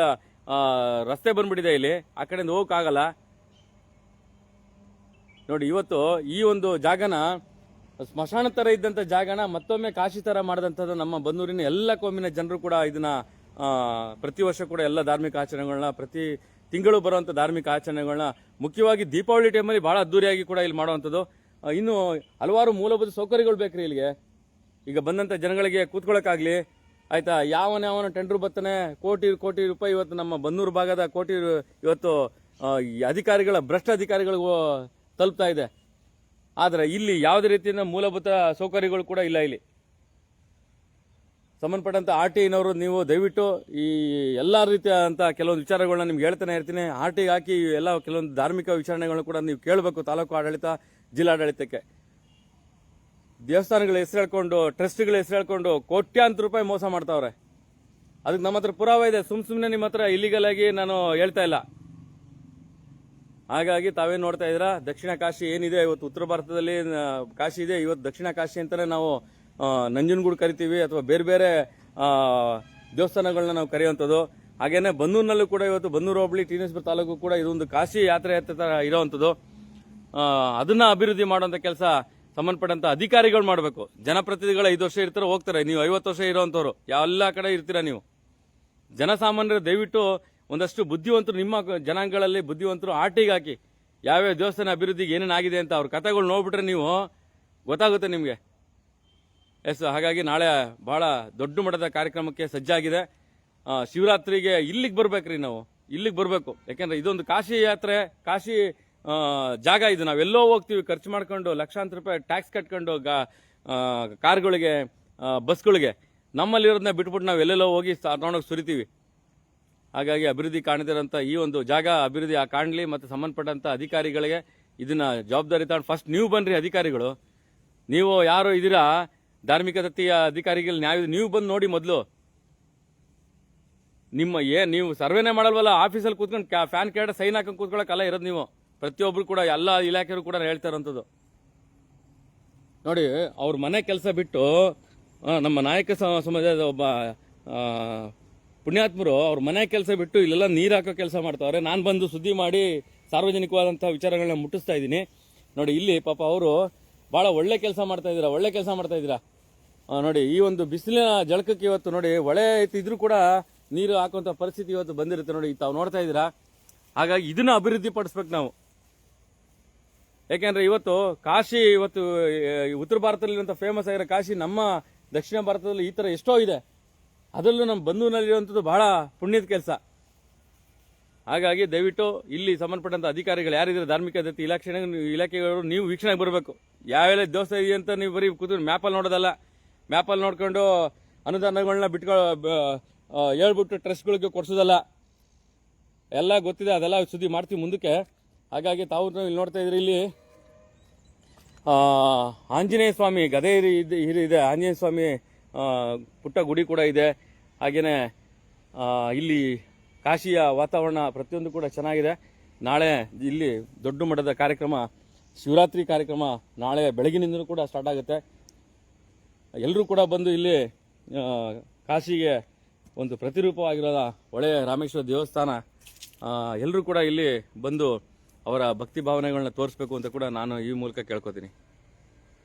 [SPEAKER 1] ರಸ್ತೆ ಬಂದ್ಬಿಟ್ಟಿದೆ ಇಲ್ಲಿ. ಆ ಕಡೆಯಿಂದ ಹೋಗಕ್ಕಾಗಲ್ಲ. ನೋಡಿ, ಇವತ್ತು ಈ ಒಂದು ಜಾಗನ, ಸ್ಮಶಾನ ತರ ಇದ್ದಂತ ಜಾಗನ ಮತ್ತೊಮ್ಮೆ ಕಾಶಿ ತರ ಮಾಡಿದಂಥದ್ದು ನಮ್ಮ ಬನ್ನೂರಿನ ಎಲ್ಲ ಕೋಮಿನ ಜನರು ಕೂಡ ಇದನ್ನ ಪ್ರತಿ ವರ್ಷ ಕೂಡ ಎಲ್ಲ ಧಾರ್ಮಿಕ ಆಚರಣೆಗಳನ್ನ, ಪ್ರತಿ ತಿಂಗಳು ಬರುವಂತ ಧಾರ್ಮಿಕ ಆಚರಣೆಗಳನ್ನ, ಮುಖ್ಯವಾಗಿ ದೀಪಾವಳಿ ಟೈಮಲ್ಲಿ ಬಹಳ ಅದ್ದೂರಿಯಾಗಿ ಕೂಡ ಇಲ್ಲಿ ಮಾಡುವಂಥದ್ದು. ಇನ್ನು ಹಲವಾರು ಮೂಲಭೂತ ಸೌಕರ್ಯಗಳು ಬೇಕ್ರಿ ಇಲ್ಲಿಗೆ. ಈಗ ಬಂದಂತ ಜನಗಳಿಗೆ ಕೂತ್ಕೊಳ್ಳೋಕ್ಕಾಗಲಿ ಆಯ್ತಾ, ಯಾವನ ಯಾವನ ಟೆಂಡರ್ ಬರ್ತಾನೆ, ಕೋಟಿ ಕೋಟಿ ರೂಪಾಯಿ ಇವತ್ತು ನಮ್ಮ ಬನ್ನೂರು ಭಾಗದ ಕೋಟಿ ಇವತ್ತು ಅಧಿಕಾರಿಗಳ, ಭ್ರಷ್ಟ ಅಧಿಕಾರಿಗಳಿಗೂ ತಲುಪ್ತಾ ಇದೆ. ಆದರೆ ಇಲ್ಲಿ ಯಾವುದೇ ರೀತಿಯ ಮೂಲಭೂತ ಸೌಕರ್ಯಗಳು ಕೂಡ ಇಲ್ಲ ಇಲ್ಲಿ. ಸಂಬಂಧಪಟ್ಟಂಥ ಆರ್ ಟಿ ಐನವರು ನೀವು ದಯವಿಟ್ಟು ಈ ಎಲ್ಲ ರೀತಿಯಾದಂಥ ಕೆಲವೊಂದು ವಿಚಾರಗಳನ್ನ ನಿಮ್ಗೆ ಹೇಳ್ತಾನೆ ಇರ್ತೀನಿ. ಆರ್ ಟಿ ಹಾಕಿ ಎಲ್ಲ ಕೆಲವೊಂದು ಧಾರ್ಮಿಕ ವಿಚಾರಣೆಗಳನ್ನು ಕೂಡ ನೀವು ಕೇಳಬೇಕು ತಾಲೂಕು ಆಡಳಿತ, ಜಿಲ್ಲಾಡಳಿತಕ್ಕೆ. ದೇವಸ್ಥಾನಗಳ ಹೆಸರು ಹೇಳ್ಕೊಂಡು, ಟ್ರಸ್ಟ್ಗಳ ಹೆಸರು ಹೇಳ್ಕೊಂಡು ಕೋಟ್ಯಾಂತರ ರೂಪಾಯಿ ಮೋಸ ಮಾಡ್ತಾವ್ರೆ. ಅದಕ್ಕೆ ನಮ್ಮ ಹತ್ರ ಪುರಾವೆ ಇದೆ. ಸುಮ್ ಸುಮ್ಮನೆ ನಿಮ್ಮ ಹತ್ರ ಇಲ್ಲಿಗಲ್ ಆಗಿ ನಾನು ಹೇಳ್ತಾ ಇಲ್ಲ. ಹಾಗಾಗಿ ತಾವೇನ್ ನೋಡ್ತಾ ಇದ್ದೀರಾ? ದಕ್ಷಿಣ ಕಾಶಿ ಏನಿದೆ? ಇವತ್ತು ಉತ್ತರ ಭಾರತದಲ್ಲಿ ಕಾಶಿ ಇದೆ. ಇವತ್ತು ದಕ್ಷಿಣ ಕಾಶಿ ಅಂತಲೇ ನಾವು ನಂಜನಗೂಡು ಕರಿತೀವಿ ಅಥವಾ ಬೇರೆ ಬೇರೆ ದೇವಸ್ಥಾನಗಳನ್ನ ನಾವು ಕರೆಯುವಂಥದ್ದು. ಹಾಗೇನೆ ಬನ್ನೂರಿನಲ್ಲೂ ಕೂಡ ಇವತ್ತು ಬನ್ನೂರು ಹೋಬಳಿ ಟೀನೇಶ್ವರ ತಾಲೂಕು ಕೂಡ ಇದೊಂದು ಕಾಶಿ ಯಾತ್ರೆ ತರ ಇರೋವಂಥದ್ದು. ಅದನ್ನ ಅಭಿವೃದ್ಧಿ ಮಾಡುವಂಥ ಕೆಲಸ ಸಂಬಂಧಪಟ್ಟಂತ ಅಧಿಕಾರಿಗಳು ಮಾಡಬೇಕು. ಜನಪ್ರತಿನಿಧಿಗಳು ಐದು ವರ್ಷ ಇರ್ತಾರೆ, ಹೋಗ್ತಾರೆ. ನೀವು ಐವತ್ತು ವರ್ಷ ಇರೋವಂಥವ್ರು. ಎಲ್ಲ ಕಡೆ ಇರ್ತೀರಾ ನೀವು? ಜನಸಾಮಾನ್ಯರು ದಯವಿಟ್ಟು ಒಂದಷ್ಟು ಬುದ್ಧಿವಂತರು ನಿಮ್ಮ ಜನಾಂಗಗಳಲ್ಲಿ ಬುದ್ಧಿವಂತರು ಆಟಿಗೆ ಹಾಕಿ ಯಾವ್ಯಾವ ದೇವಸ್ಥಾನ ಅಭಿವೃದ್ಧಿಗೆ ಏನೇನು ಆಗಿದೆ ಅಂತ ಅವ್ರ ಕಥೆಗಳು ನೋಡ್ಬಿಟ್ರೆ ನೀವು ಗೊತ್ತಾಗುತ್ತೆ ನಿಮಗೆ. ಎಸ್, ಹಾಗಾಗಿ ನಾಳೆ ಬಹಳ ದೊಡ್ಡ ಮಟ್ಟದ ಕಾರ್ಯಕ್ರಮಕ್ಕೆ ಸಜ್ಜಾಗಿದೆ. ಶಿವರಾತ್ರಿಗೆ ಇಲ್ಲಿಗೆ ಬರ್ಬೇಕ್ರಿ ನಾವು. ಇಲ್ಲಿಗೆ ಬರಬೇಕು. ಯಾಕೆಂದ್ರೆ ಇದೊಂದು ಕಾಶಿ ಯಾತ್ರೆ, ಕಾಶಿ ಜಾಗ ಇದು. ನಾವೆಲ್ಲೋ ಹೋಗ್ತೀವಿ, ಖರ್ಚು ಮಾಡ್ಕೊಂಡು ಲಕ್ಷಾಂತರ ರೂಪಾಯಿ ಟ್ಯಾಕ್ಸ್ ಕಟ್ಕೊಂಡು ಗಾ- ಕಾರ್ಗಳಿಗೆ ಬಸ್ಗಳಿಗೆ. ನಮ್ಮಲ್ಲಿರೋದನ್ನ ಬಿಟ್ಬಿಟ್ಟು ನಾವು ಎಲ್ಲೆಲ್ಲೋ ಹೋಗಿ ನೋಡೋಕೆ ಸುರಿತೀವಿ. ಹಾಗಾಗಿ ಅಭಿವೃದ್ಧಿ ಕಾಣದಿರೋಂಥ ಈ ಒಂದು ಜಾಗ ಅಭಿವೃದ್ಧಿ ಕಾಣಲಿ ಮತ್ತು ಸಂಬಂಧಪಟ್ಟಂಥ ಅಧಿಕಾರಿಗಳಿಗೆ ಇದನ್ನ ಜವಾಬ್ದಾರಿ ತಗೊಂಡು ಫಸ್ಟ್ ನೀವು ಬನ್ರಿ ಅಧಿಕಾರಿಗಳು. ನೀವು ಯಾರು ಇದೀರಾ ಧಾರ್ಮಿಕ ದತ್ತಿಯ ಅಧಿಕಾರಿಗಳು ನ್ಯಾಯ ನೀವು ಬಂದು ನೋಡಿ ಮೊದಲು. ನಿಮ್ಮ ಏ, ನೀವು ಸರ್ವೇನೇ ಮಾಡಲ್ವಲ್ಲ? ಆಫೀಸಲ್ಲಿ ಕೂತ್ಕೊಂಡು ಫ್ಯಾನ್ ಕೇಡ ಸೈನ್ ಹಾಕೊಂಡು ಕೂತ್ಕೊಳ್ಳೋಕಲ್ಲ ಇರೋದು ನೀವು. ಪ್ರತಿಯೊಬ್ರು ಕೂಡ ಎಲ್ಲ ಇಲಾಖೆಯವರು ಕೂಡ ಹೇಳ್ತಾ ಇರೋಂಥದ್ದು. ನೋಡಿ, ಅವ್ರ ಮನೆ ಕೆಲಸ ಬಿಟ್ಟು ನಮ್ಮ ನಾಯಕ ಸಮಾಜದ ಒಬ್ಬ ಪುಣ್ಯಾತ್ಮರು ಅವ್ರ ಮನೆ ಕೆಲಸ ಬಿಟ್ಟು ಇಲ್ಲೆಲ್ಲ ನೀರು ಹಾಕೋ ಕೆಲಸ ಮಾಡ್ತಾವ್ರೆ. ನಾನು ಬಂದು ಸುದ್ದಿ ಮಾಡಿ ಸಾರ್ವಜನಿಕವಾದಂಥ ವಿಚಾರಗಳನ್ನ ಮುಟ್ಟಿಸ್ತಾ ಇದ್ದೀನಿ. ನೋಡಿ, ಇಲ್ಲಿ ಪಾಪ ಅವರು ಭಾಳ ಒಳ್ಳೆ ಕೆಲಸ ಮಾಡ್ತಾ ಇದ್ದೀರಾ, ಒಳ್ಳೆ ಕೆಲಸ ಮಾಡ್ತಾ ಇದ್ದೀರಾ? ನೋಡಿ, ಈ ಒಂದು ಬಿಸಿಲಿನ ಜಳಕಕ್ಕೆ ಇವತ್ತು ನೋಡಿ ಒಳೆ ಇದ್ರೂ ಕೂಡ ನೀರು ಹಾಕುವಂಥ ಪರಿಸ್ಥಿತಿ ಇವತ್ತು ಬಂದಿರುತ್ತೆ ನೋಡಿ, ತಾವು ನೋಡ್ತಾ ಇದ್ದೀರಾ? ಹಾಗಾಗಿ ಇದನ್ನ ಅಭಿವೃದ್ಧಿ ಪಡಿಸ್ಬೇಕು ನಾವು. ಯಾಕೆಂದರೆ ಇವತ್ತು ಕಾಶಿ, ಇವತ್ತು ಉತ್ತರ ಭಾರತದಲ್ಲಿರುವಂಥ ಫೇಮಸ್ ಆಗಿರೋ ಕಾಶಿ ನಮ್ಮ ದಕ್ಷಿಣ ಭಾರತದಲ್ಲಿ ಈ ಥರ ಎಷ್ಟೋ ಇದೆ. ಅದರಲ್ಲೂ ನಮ್ಮ ಬಂಧುವಿನಲ್ಲಿರುವಂಥದ್ದು ಬಹಳ ಪುಣ್ಯದ ಕೆಲಸ. ಹಾಗಾಗಿ ದಯವಿಟ್ಟು ಇಲ್ಲಿ ಸಂಬಂಧಪಟ್ಟಂಥ ಅಧಿಕಾರಿಗಳು ಯಾರಿದ್ರೆ ಧಾರ್ಮಿಕ ಇಲಾಖೆ ಇಲಾಖೆಗಳು ನೀವು ವೀಕ್ಷಣೆಗೆ ಬರಬೇಕು. ಯಾವೆಲ್ಲ ದೇವಸ್ಥಾನ ಇದೆ ಅಂತ ನೀವು ಬರೀ ಕೂತು ಮ್ಯಾಪಲ್ಲಿ ನೋಡೋದಲ್ಲ. ಮ್ಯಾಪಲ್ಲಿ ನೋಡಿಕೊಂಡು ಅನುದಾನಗಳನ್ನ ಬಿಟ್ಕೊ ಹೇಳ್ಬಿಟ್ಟು ಟ್ರಸ್ಟ್ಗಳಿಗೆ ಕೊಡಿಸೋದಲ್ಲ. ಎಲ್ಲ ಗೊತ್ತಿದೆ, ಅದೆಲ್ಲ ಸುದ್ದಿ ಮಾಡ್ತೀವಿ ಮುಂದಕ್ಕೆ. ಹಾಗಾಗಿ ತಾವು ಇಲ್ಲಿ ನೋಡ್ತಾ ಇದ್ರಿ ಇಲ್ಲಿ. ಆಂಜನೇಯ ಸ್ವಾಮಿ ಗದೆ ಇದೆ. ಆಂಜನೇಯ ಸ್ವಾಮಿ ಪುಟ್ಟ ಗುಡಿ ಕೂಡ ಇದೆ. ಹಾಗೆಯೇ ಇಲ್ಲಿ ಕಾಶಿಯ ವಾತಾವರಣ ಪ್ರತಿಯೊಂದು ಕೂಡ ಚೆನ್ನಾಗಿದೆ. ನಾಳೆ ಇಲ್ಲಿ ದೊಡ್ಡ ಮಟ್ಟದ ಕಾರ್ಯಕ್ರಮ, ಶಿವರಾತ್ರಿ ಕಾರ್ಯಕ್ರಮ ನಾಳೆ ಬೆಳಗಿನಿಂದಲೂ ಕೂಡ ಸ್ಟಾರ್ಟ್ ಆಗುತ್ತೆ. ಎಲ್ಲರೂ ಕೂಡ ಬಂದು ಇಲ್ಲಿ ಕಾಶಿಗೆ ಒಂದು ಪ್ರತಿರೂಪವಾಗಿರೋದ ಒಳ್ಳೆಯ ರಾಮೇಶ್ವರ ದೇವಸ್ಥಾನ ಎಲ್ಲರೂ ಕೂಡ ಇಲ್ಲಿ ಬಂದು ಅವರ ಭಕ್ತಿ ಭಾವನೆಗಳನ್ನ ತೋರಿಸ್ಬೇಕು ಅಂತ ಕೂಡ ನಾನು ಈ ಮೂಲಕ ಕೇಳ್ಕೊತೀನಿ.